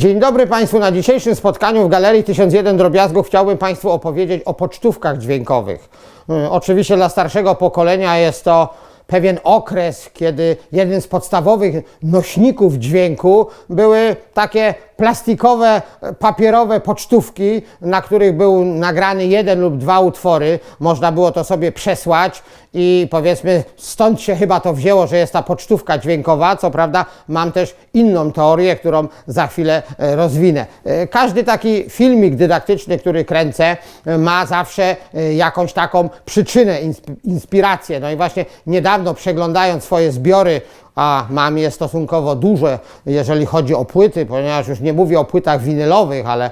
Dzień dobry Państwu. Na dzisiejszym spotkaniu w Galerii 1001 Drobiazgów chciałbym Państwu opowiedzieć o pocztówkach dźwiękowych. Y, Oczywiście dla starszego pokolenia jest to pewien okres, kiedy jednym z podstawowych nośników dźwięku były takie plastikowe, papierowe pocztówki, na których był nagrany jeden lub dwa utwory. Można było to sobie przesłać i powiedzmy stąd się chyba to wzięło, że jest ta pocztówka dźwiękowa. Co prawda mam też inną teorię, którą za chwilę e, rozwinę. E, Każdy taki filmik dydaktyczny, który kręcę, e, ma zawsze jakąś taką przyczynę, insp- inspirację. No i właśnie niedawno przeglądając swoje zbiory a mam je stosunkowo duże, jeżeli chodzi o płyty, ponieważ już nie mówię o płytach winylowych, ale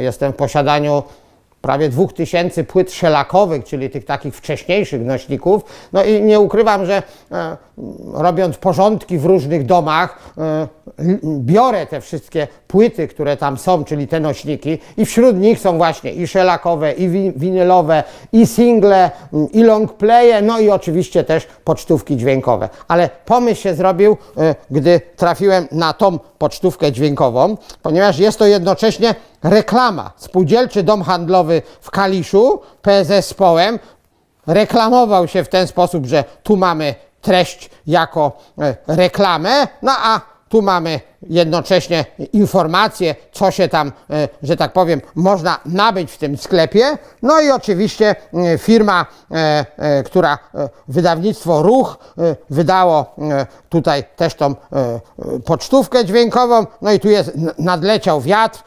jestem w posiadaniu prawie 2000 płyt szelakowych, czyli tych takich wcześniejszych nośników. No i nie ukrywam, że e, robiąc porządki w różnych domach, l- biorę te wszystkie płyty, które tam są, czyli te nośniki i wśród nich są właśnie i szelakowe, i wi- winylowe, i single, m, i long playe, no i oczywiście też pocztówki dźwiękowe. Ale pomysł się zrobił, e, gdy trafiłem na tą pocztówkę dźwiękową, ponieważ jest to jednocześnie reklama. Spółdzielczy Dom Handlowy w Kaliszu, PSS Społem, reklamował się w ten sposób, że tu mamy treść jako e, reklamę, no a tu mamy jednocześnie informacje, co się tam, e, że tak powiem, można nabyć w tym sklepie. No i oczywiście e, firma, e, która wydawnictwo Ruch wydało tutaj też tą pocztówkę dźwiękową. No i tu jest nadleciał wiatr,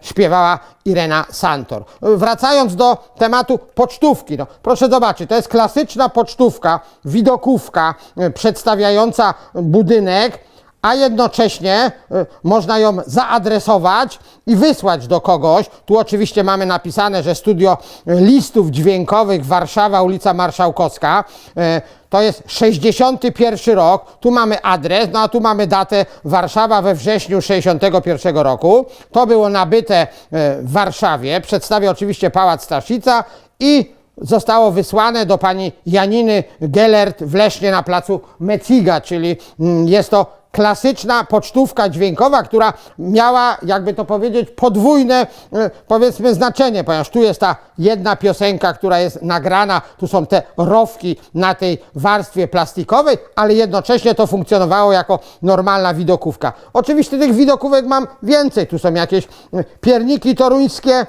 śpiewała Irena Santor. Wracając do tematu pocztówki, no, proszę zobaczyć, to jest klasyczna pocztówka, widokówka przedstawiająca budynek, a jednocześnie y, można ją zaadresować i wysłać do kogoś. Tu oczywiście mamy napisane, że studio listów dźwiękowych Warszawa, ulica Marszałkowska. Y, To jest 61 rok. Tu mamy adres, no a tu mamy datę Warszawa we wrześniu 61 roku. To było nabyte y, w Warszawie. Przedstawia oczywiście Pałac Staszica i zostało wysłane do pani Janiny Gellert w Lesznie na placu Meciga, czyli mm, jest to klasyczna pocztówka dźwiękowa, która miała, jakby to powiedzieć, podwójne, e, powiedzmy, znaczenie, ponieważ tu jest ta jedna piosenka, która jest nagrana, tu są te rowki na tej warstwie plastikowej, ale jednocześnie to funkcjonowało jako normalna widokówka. Oczywiście tych widokówek mam więcej, tu są jakieś e, pierniki toruńskie,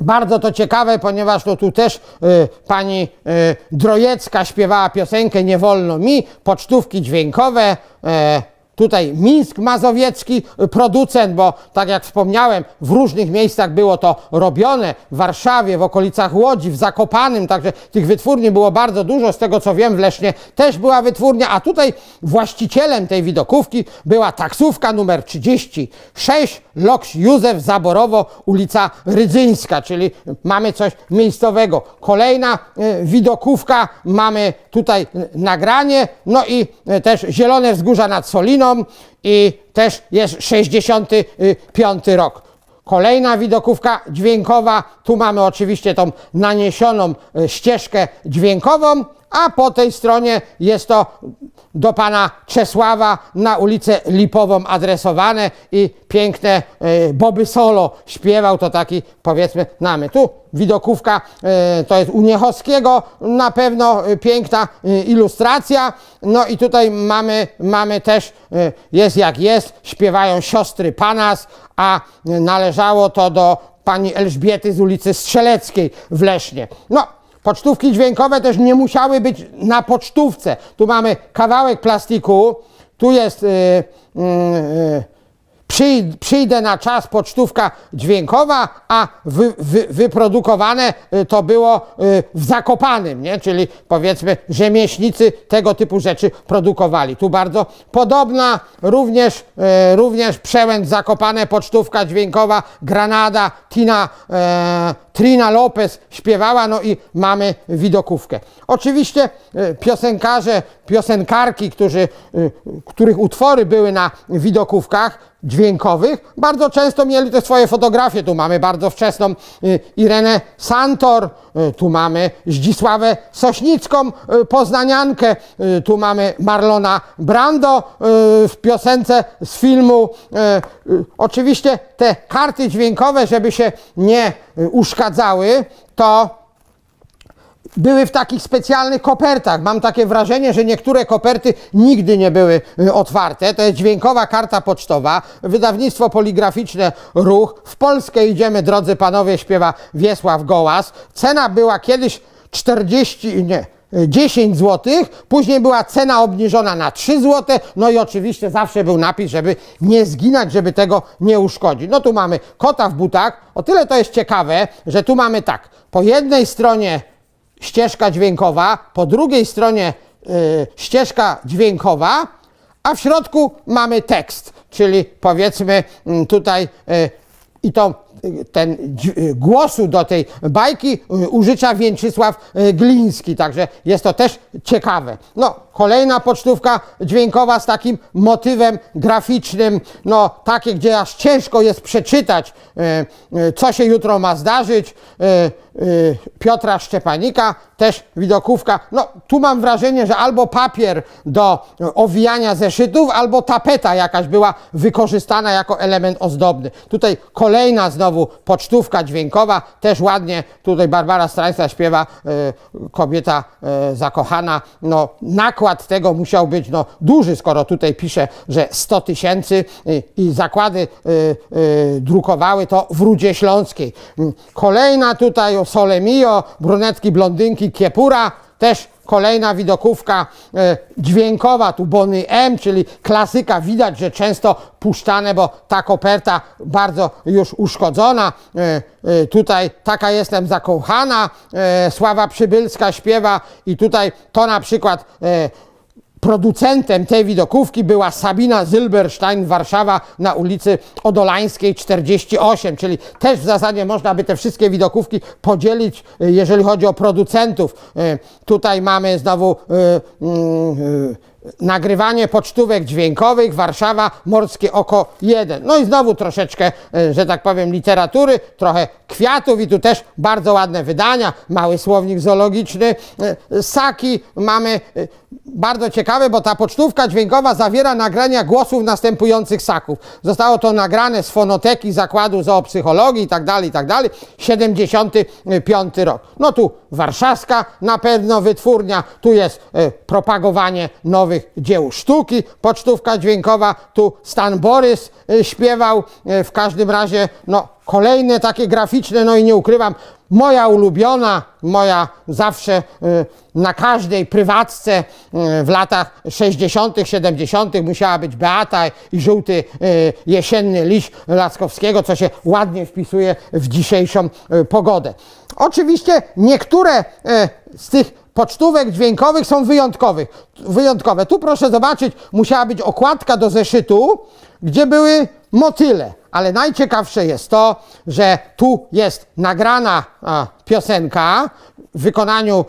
bardzo to ciekawe, ponieważ tu też y, pani y, Drojecka śpiewała piosenkę Nie wolno mi, pocztówki dźwiękowe. E, tutaj Mińsk Mazowiecki, y, producent, bo tak jak wspomniałem, w różnych miejscach było to robione. W Warszawie, w okolicach Łodzi, w Zakopanym, także tych wytwórni było bardzo dużo. Z tego co wiem, w Lesznie też była wytwórnia, a tutaj właścicielem tej widokówki była taksówka numer 36, Loks Józef Zaborowo, ulica Rydzyńska, czyli mamy coś miejscowego. Kolejna y, widokówka, mamy tutaj y, nagranie, no i y, też Zielone Wzgórza nad Soliną i też jest 65 rok. Kolejna widokówka dźwiękowa, tu mamy oczywiście tą naniesioną y, ścieżkę dźwiękową, a po tej stronie jest to do pana Czesława na ulicę Lipową adresowane i piękne y, Boby Solo śpiewał to taki powiedzmy namy. Tu widokówka y, to jest u Niechowskiego na pewno piękna y, ilustracja. No i tutaj mamy, mamy też, jest jak jest, śpiewają siostry Panas, a należało to do pani Elżbiety z ulicy Strzeleckiej w Lesznie. No, Pocztówki dźwiękowe też nie musiały być na pocztówce. Tu mamy kawałek plastiku, tu jest. Yy, yy, przyjdę na czas pocztówka dźwiękowa, a wy, wy, wyprodukowane y, to było y, w Zakopanym, nie? czyli powiedzmy rzemieślnicy tego typu rzeczy produkowali. Tu bardzo podobna, również, y, również przełęcz Zakopane, pocztówka dźwiękowa, Granada, Tina, e, Trina Lopez śpiewała, no i mamy widokówkę. Oczywiście piosenkarze, piosenkarki, którzy, których utwory były na widokówkach, dźwiękowych. Bardzo często mieli te swoje fotografie. Tu mamy bardzo wczesną y, Irenę Santor, y, tu mamy Zdzisławę Sośnicką, y, poznaniankę, tu mamy Marlona Brando w piosence z filmu. Oczywiście te karty dźwiękowe, żeby się nie uszkadzały, to były w takich specjalnych kopertach. Mam takie wrażenie, że niektóre koperty nigdy nie były y, otwarte. To jest dźwiękowa karta pocztowa, wydawnictwo poligraficzne Ruch. W Polskę idziemy, drodzy panowie, śpiewa Wiesław Gołas. Cena była kiedyś 40, nie, y, 10 zł, później była cena obniżona na 3 zł, no i oczywiście zawsze był napis, żeby nie zginać, żeby tego nie uszkodzić. No tu mamy kota w butach, o tyle to jest ciekawe, że tu mamy tak, po jednej stronie ścieżka dźwiękowa, po drugiej stronie y, ścieżka dźwiękowa, a w środku mamy tekst, czyli powiedzmy mm, tutaj y, i to y, ten głosu do tej bajki użycza Więczysław Gliński, także jest to też ciekawe. No, kolejna pocztówka dźwiękowa z takim motywem graficznym, no takie, gdzie aż ciężko jest przeczytać, co się jutro ma zdarzyć. Y, Piotra Szczepanika, też widokówka. No, tu mam wrażenie, że albo papier do owijania zeszytów, albo tapeta jakaś była wykorzystana jako element ozdobny. Tutaj kolejna znowu pocztówka dźwiękowa, też ładnie, tutaj Barbara Strańska śpiewa, y, kobieta y, zakochana. No, nakład tego musiał być no, duży, skoro tutaj pisze, że 100 tysięcy i zakłady drukowały to w Rudzie Śląskiej. Mm, Kolejna tutaj o Sole Mio, brunetki, blondynki, kiepura, też kolejna widokówka e, dźwiękowa, tu Bony M, czyli klasyka, widać, że często puszczane, bo ta koperta bardzo już uszkodzona. E, e, tutaj taka jestem zakochana, Sława Przybylska śpiewa i tutaj to na przykład Producentem tej widokówki była Sabina Zilberstein, Warszawa na ulicy Odolańskiej 48, czyli też w zasadzie można by te wszystkie widokówki podzielić, y, jeżeli chodzi o producentów. Y, Tutaj mamy znowu y, mm, nagrywanie pocztówek dźwiękowych, Warszawa, Morskie Oko 1. No i znowu troszeczkę, y, że tak powiem, literatury, trochę kwiatów i tu też bardzo ładne wydania, mały słownik zoologiczny, y, Saki mamy y, bardzo ciekawe, bo ta pocztówka dźwiękowa zawiera nagrania głosów następujących saków. Zostało to nagrane z fonoteki Zakładu Zoopsychologii i tak dalej, i tak dalej. 75 rok. No tu warszawska na pewno wytwórnia, tu jest e, propagowanie nowych dzieł sztuki, pocztówka dźwiękowa, tu Stan Borys e, śpiewał, e, w każdym razie no kolejne takie graficzne, no i nie ukrywam, moja ulubiona, moja zawsze y, na każdej prywatce w latach 60., 70. musiała być Beata i żółty jesienny liść Laskowskiego, co się ładnie wpisuje w dzisiejszą pogodę. Oczywiście niektóre z tych pocztówek dźwiękowych są wyjątkowych, wyjątkowe. Tu proszę zobaczyć, musiała być okładka do zeszytu, gdzie były motyle. Ale najciekawsze jest to, że tu jest nagrana a, piosenka w wykonaniu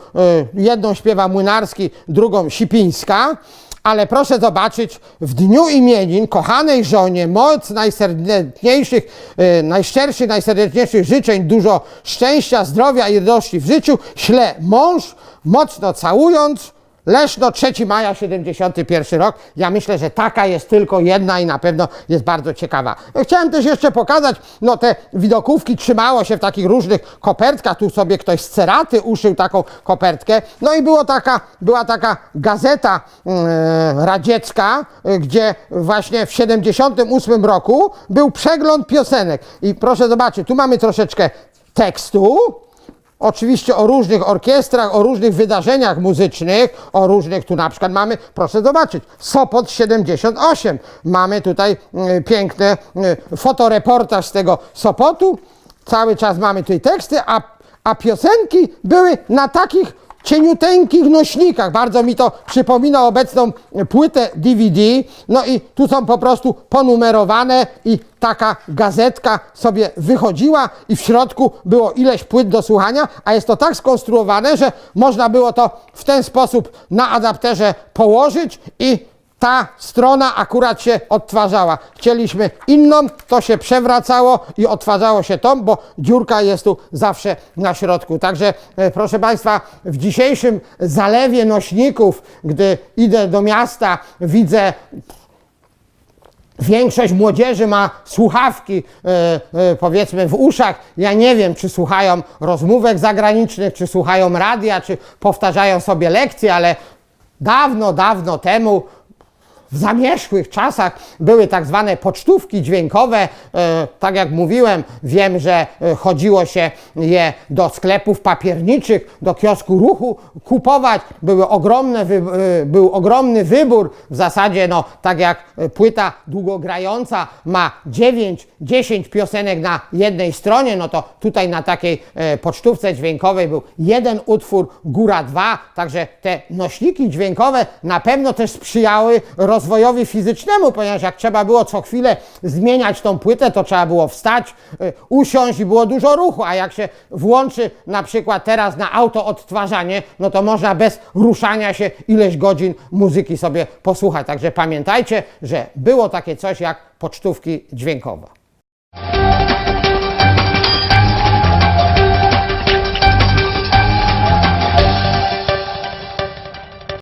y, jedną śpiewa Młynarski, drugą Sipińska. Ale proszę zobaczyć, w dniu imienin kochanej żonie moc najserdeczniejszych, y, najszczerszych, najserdeczniejszych życzeń, dużo szczęścia, zdrowia i radości w życiu, śle mąż, mocno całując, Leszno 3 maja 71 rok. Ja myślę, że taka jest tylko jedna i na pewno jest bardzo ciekawa. Chciałem też jeszcze pokazać, no te widokówki trzymało się w takich różnych kopertkach. Tu sobie ktoś z ceraty uszył taką kopertkę. No i było taka, była taka gazeta e, radziecka, e, gdzie właśnie w 78 roku był przegląd piosenek. I proszę zobaczyć, tu mamy troszeczkę tekstu. Oczywiście o różnych orkiestrach, o różnych wydarzeniach muzycznych, o różnych, tu na przykład mamy, proszę zobaczyć, Sopot 78. Mamy tutaj y, piękny y, fotoreportaż z tego Sopotu. Cały czas mamy tutaj teksty, a, a piosenki były na takich cieniuteńkich nośnikach. Bardzo mi to przypomina obecną płytę DVD. No i tu są po prostu ponumerowane i taka gazetka sobie wychodziła i w środku było ileś płyt do słuchania, a jest to tak skonstruowane, że można było to w ten sposób na adapterze położyć i ta strona akurat się odtwarzała. Chcieliśmy inną, to się przewracało i odtwarzało się tą, bo dziurka jest tu zawsze na środku. Także e, proszę Państwa, w dzisiejszym zalewie nośników, gdy idę do miasta, widzę Większość młodzieży ma słuchawki, e, e, powiedzmy, w uszach. Ja nie wiem, czy słuchają rozmówek zagranicznych, czy słuchają radia, czy powtarzają sobie lekcje, ale dawno, dawno temu w zamierzchłych czasach były tak zwane pocztówki dźwiękowe. E, tak jak mówiłem, wiem, że e, chodziło się je do sklepów papierniczych, do kiosku ruchu kupować. Były ogromne, e, był ogromny wybór. W zasadzie, no, tak jak płyta długogrająca ma 9-10 piosenek na jednej stronie, no to tutaj na takiej pocztówce dźwiękowej był jeden utwór, góra dwa. Także te nośniki dźwiękowe na pewno też sprzyjały rozwojowi fizycznemu, ponieważ jak trzeba było co chwilę zmieniać tą płytę, to trzeba było wstać, y, usiąść i było dużo ruchu, a jak się włączy na przykład teraz na auto odtwarzanie, no to można bez ruszania się ileś godzin muzyki sobie posłuchać. Także pamiętajcie, że było takie coś jak pocztówki dźwiękowe.